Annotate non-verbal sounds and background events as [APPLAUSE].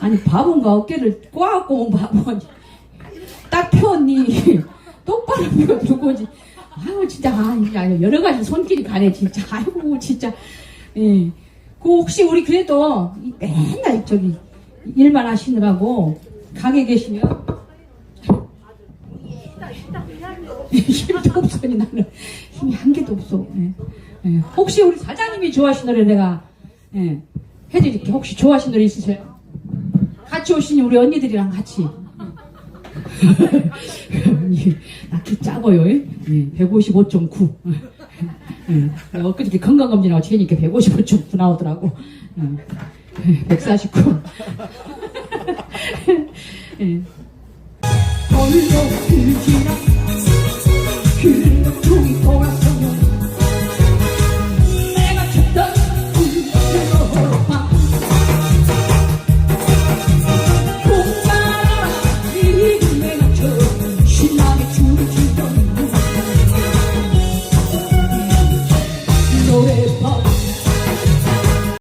아니 바본가 어깨를 꽉고 온 바보 딱 펴니 [LAUGHS] 똑바로 펴 누구지 아유 진짜 아 여러 가지 손길이 가네 진짜 아이고 진짜 예. 그 혹시 우리 그래도 이 맨날 저기 일만 하시느라고 가게 계시면 힘도 없어니 나는 힘이 한 개도 없어. 예. 예. 혹시 우리 사장님이 좋아하시는 노래 내가 예. 해드릴게. 혹시 좋아하시는 노래 있으세요? 같이 오시니 우리 언니들이랑 같이. [LAUGHS] 나키 짜고요. 예. 155.9. 예. 엊그저께 건강검진하고 재니까 155.9 나오더라고. 예. 149. 예. [LAUGHS] pop.